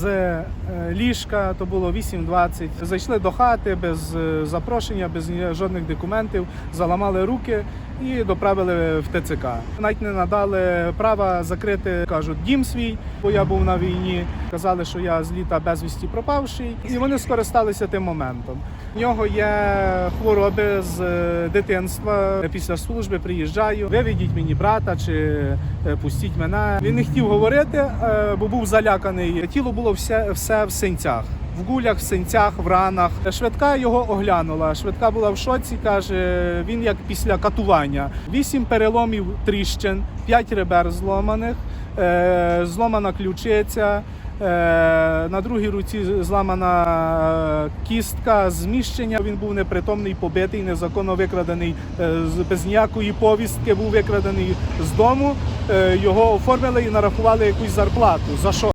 з е, ліжка, то було 8.20. Зайшли до хати без е, запрошення, без жодних документів, заламали руки і доправили в ТЦК. Навіть не надали права закрити, кажуть, дім свій, бо я був на війні. Казали, що я з літа безвісті пропавший, і вони скористалися тим моментом. В нього є хвороби з е, дитинства. Після служби приїжджаю. Виведіть мені брата чи е, пустіть мене. Він не хотів говорити, е, бо був заляканий. Тіло було все, все в синцях. В гулях, в синцях, в ранах. Швидка його оглянула. Швидка була в шоці. каже, він як після катування. Вісім переломів тріщин, п'ять ребер зломаних, зломана ключиця. Е, На другій руці зламана е, кістка, зміщення. Він був непритомний, побитий, незаконно викрадений е, без ніякої повістки. Був викрадений з дому. Його оформили і нарахували якусь зарплату. За що?